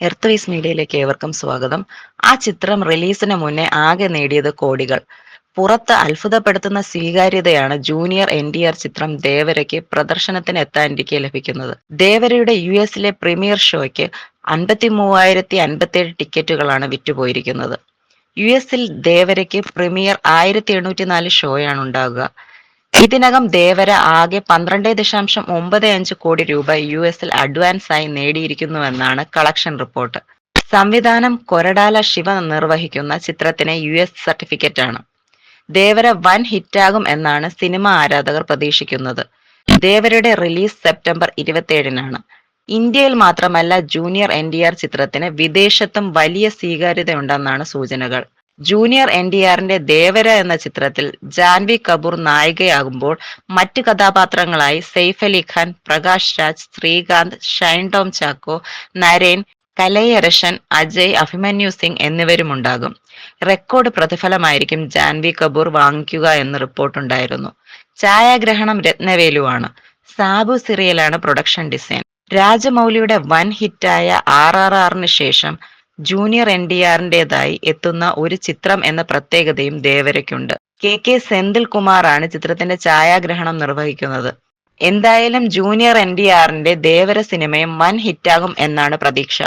Earth vice മീഡിയയിലേക്ക് ഏവർക്കും സ്വാഗതം. ആ ചിത്രം റിലീസിന് മുന്നേ ആകെ നേടിയത് കോടികൾ. പുറത്ത് അത്ഭുതപ്പെടുത്തുന്ന സ്വീകാര്യതയാണ് ജൂനിയർ എൻ ഡി ആർ ചിത്രം ദേവരയ്ക്ക് പ്രദർശനത്തിന് എത്താനിരിക്കെ ലഭിക്കുന്നത്. ദേവരയുടെ യു എസിലെ പ്രീമിയർ ഷോയ്ക്ക് അൻപത്തി മൂവായിരത്തി അൻപത്തിയേഴ് ടിക്കറ്റുകളാണ് വിറ്റുപോയിരിക്കുന്നത്. യു എസിൽ ദേവരയ്ക്ക് പ്രീമിയർ ആയിരത്തി എണ്ണൂറ്റി നാല് ഷോയാണ് ഉണ്ടാകുക ഇതിനകം ദേവര ആകെ പന്ത്രണ്ട് ദശാംശം ഒമ്പത് അഞ്ച് കോടി രൂപ യു എസിൽ അഡ്വാൻസ് ആയി നേടിയിരിക്കുന്നുവെന്നാണ് കളക്ഷൻ റിപ്പോർട്ട് സംവിധാനം കൊരടാല ശിവ നിർവഹിക്കുന്ന ചിത്രത്തിന് യു എസ് ആണ്. ദേവര വൻ ഹിറ്റാകും എന്നാണ് സിനിമ ആരാധകർ പ്രതീക്ഷിക്കുന്നത്. ദേവരയുടെ റിലീസ് സെപ്റ്റംബർ ഇരുപത്തിയേഴിനാണ്. ഇന്ത്യയിൽ മാത്രമല്ല ജൂനിയർ എൻ ചിത്രത്തിന് വിദേശത്തും വലിയ സ്വീകാര്യതയുണ്ടെന്നാണ് സൂചനകൾ. ജൂനിയർ എൻ ഡി ആറിന്റെ ദേവര എന്ന ചിത്രത്തിൽ ജാൻവി കപൂർ നായികയാകുമ്പോൾ മറ്റ് കഥാപാത്രങ്ങളായി സെയ്ഫ് അലി ഖാൻ പ്രകാശ് രാജ് ശ്രീകാന്ത് ഷൈൻ ടോം ചാക്കോ നരേൻ കലയരശൻ അജയ് അഭിമന്യു സിംഗ് എന്നിവരുമുണ്ടാകും. റെക്കോർഡ് പ്രതിഫലമായിരിക്കും ജാൻവി കപൂർ വാങ്ങിക്കുക എന്ന് റിപ്പോർട്ടുണ്ടായിരുന്നു. ഛായാഗ്രഹണം രത്നവേലുവാണ്. സാബു സിറിയലാണ് പ്രൊഡക്ഷൻ ഡിസൈൻ. രാജമൗലിയുടെ വൻ ഹിറ്റായ ആർ ആർ ആറിന് ശേഷം ജൂനിയർ എൻ ഡി ആറിന്റെതായി എത്തുന്ന ഒരു ചിത്രം എന്ന പ്രത്യേകതയും ദേവരയ്ക്കുണ്ട്. കെ കെ സെന്തിൽ കുമാറാണ് ചിത്രത്തിന്റെ ഛായാഗ്രഹണം നിർവഹിക്കുന്നത്. എന്തായാലും ജൂനിയർ എൻ ഡി ആറിന്റെ ദേവര സിനിമയും വൻ ഹിറ്റാകും എന്നാണ് പ്രതീക്ഷ.